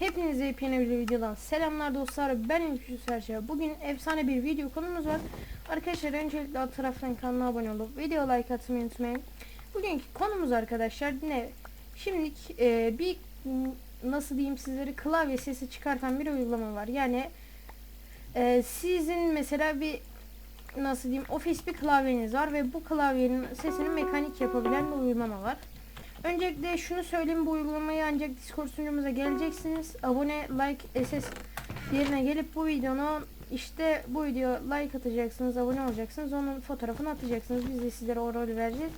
Hepinize yepyeni bir videodan selamlar dostlar. Ben Ülkü Serçe. Bugün efsane bir video konumuz var. Arkadaşlar öncelikle alt taraftan kanala abone olup video like atmayı unutmayın. Bugünkü konumuz arkadaşlar ne? Şimdilik e, bir nasıl diyeyim sizlere klavye sesi çıkartan bir uygulama var. Yani e, sizin mesela bir nasıl diyeyim ofis bir klavyeniz var ve bu klavyenin sesini mekanik yapabilen bir uygulama var. Öncelikle şunu söyleyeyim bu uygulamayı ancak Discord sunucumuza geleceksiniz. Abone, like, SS yerine gelip bu videonun işte bu video like atacaksınız, abone olacaksınız. Onun fotoğrafını atacaksınız. Biz de sizlere o rolü vereceğiz.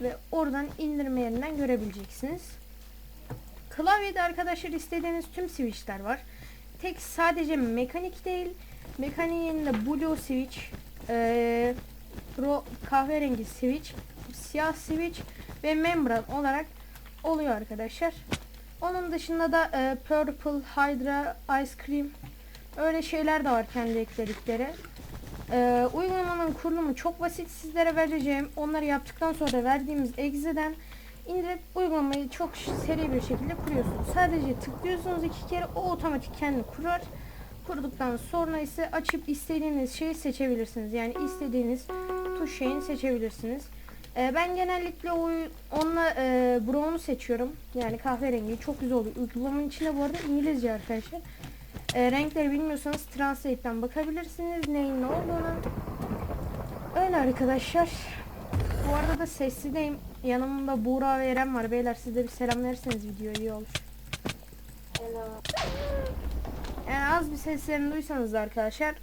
Ve oradan indirme yerinden görebileceksiniz. Klavyede arkadaşlar istediğiniz tüm switchler var. Tek sadece mekanik değil. Mekaniğin de blue switch, ro kahverengi switch, siyah switch ve membran olarak oluyor arkadaşlar. Onun dışında da e, Purple, Hydra, Ice Cream öyle şeyler de var kendi ekledikleri. E, uygulamanın kurulumu çok basit sizlere vereceğim. Onları yaptıktan sonra verdiğimiz egzeden indirip uygulamayı çok seri bir şekilde kuruyorsunuz. Sadece tıklıyorsunuz iki kere o otomatik kendi kurar. Kurduktan sonra ise açıp istediğiniz şeyi seçebilirsiniz. Yani istediğiniz tuş şeyini seçebilirsiniz. Ee, ben genellikle o onunla e, brown'u seçiyorum. Yani kahverengi çok güzel oluyor. Uygulamanın içinde bu arada İngilizce arkadaşlar. E, renkleri bilmiyorsanız Translate'den bakabilirsiniz neyin ne olduğunu. Öyle arkadaşlar. Bu arada da sessideyim. Yanımda Buğra ve Eren var. Beyler siz de bir selam verirseniz video iyi olur. Yani az bir seslerini duysanız da arkadaşlar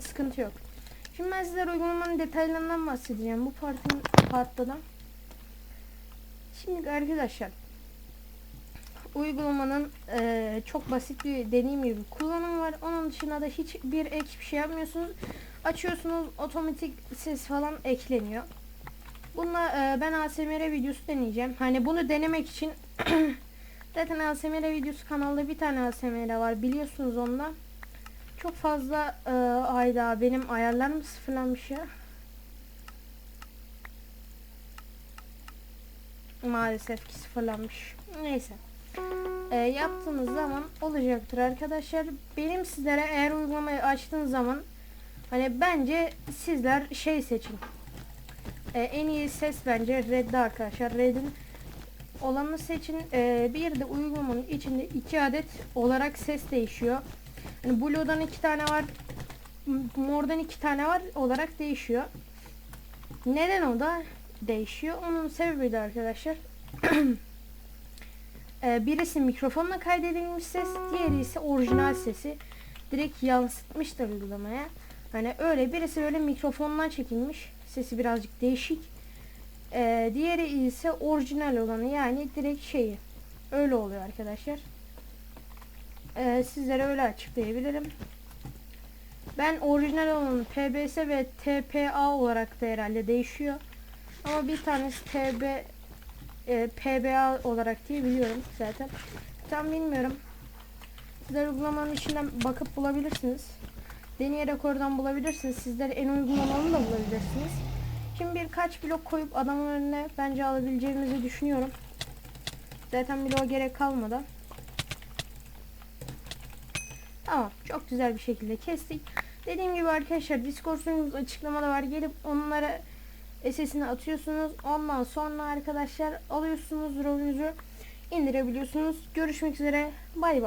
sıkıntı yok. Şimdi ben sizlere uygulamanın detaylarından bahsedeceğim bu partın partta da. Şimdi arkadaşlar uygulamanın eee, çok basit bir dediğim gibi kullanımı var. Onun dışında da hiçbir ek bir şey yapmıyorsunuz. Açıyorsunuz otomatik ses falan ekleniyor. Bununla eee, ben ASMR videosu deneyeceğim. Hani bunu denemek için zaten ASMR videosu kanalda bir tane ASMR var biliyorsunuz ondan. Çok fazla e, ayda benim ayarlarım sıfırlanmış ya. Maalesef ki sıfırlanmış. Neyse. E, yaptığınız zaman olacaktır arkadaşlar. Benim sizlere eğer uygulamayı açtığınız zaman hani bence sizler şey seçin. E, en iyi ses bence Red'de arkadaşlar. Red'in olanı seçin. E, bir de uygulamanın içinde iki adet olarak ses değişiyor. Hani Blue'dan iki tane var. Mor'dan iki tane var olarak değişiyor. Neden o da değişiyor? Onun sebebi de arkadaşlar. Ee, birisi mikrofonla kaydedilmiş ses, diğeri ise orijinal sesi direkt yansıtmışlar uygulamaya. Hani öyle birisi öyle mikrofondan çekilmiş. Sesi birazcık değişik. Ee, diğeri ise orijinal olanı yani direkt şeyi. Öyle oluyor arkadaşlar. Ee, sizlere öyle açıklayabilirim. Ben orijinal olanı PBS ve TPA olarak da herhalde değişiyor. Ama bir tanesi TB e, PBA olarak diye biliyorum zaten. Tam bilmiyorum. Sizler uygulamanın içinden bakıp bulabilirsiniz. Deneyerek oradan bulabilirsiniz. Sizler en uygun olanı da bulabilirsiniz. Şimdi birkaç blok koyup adamın önüne bence alabileceğimizi düşünüyorum. Zaten bloğa gerek kalmadı. Tamam. Çok güzel bir şekilde kestik. Dediğim gibi arkadaşlar Discord sunucumuz açıklamada var. Gelip onlara SS'ini atıyorsunuz. Ondan sonra arkadaşlar alıyorsunuz rolünüzü indirebiliyorsunuz. Görüşmek üzere. Bay bay.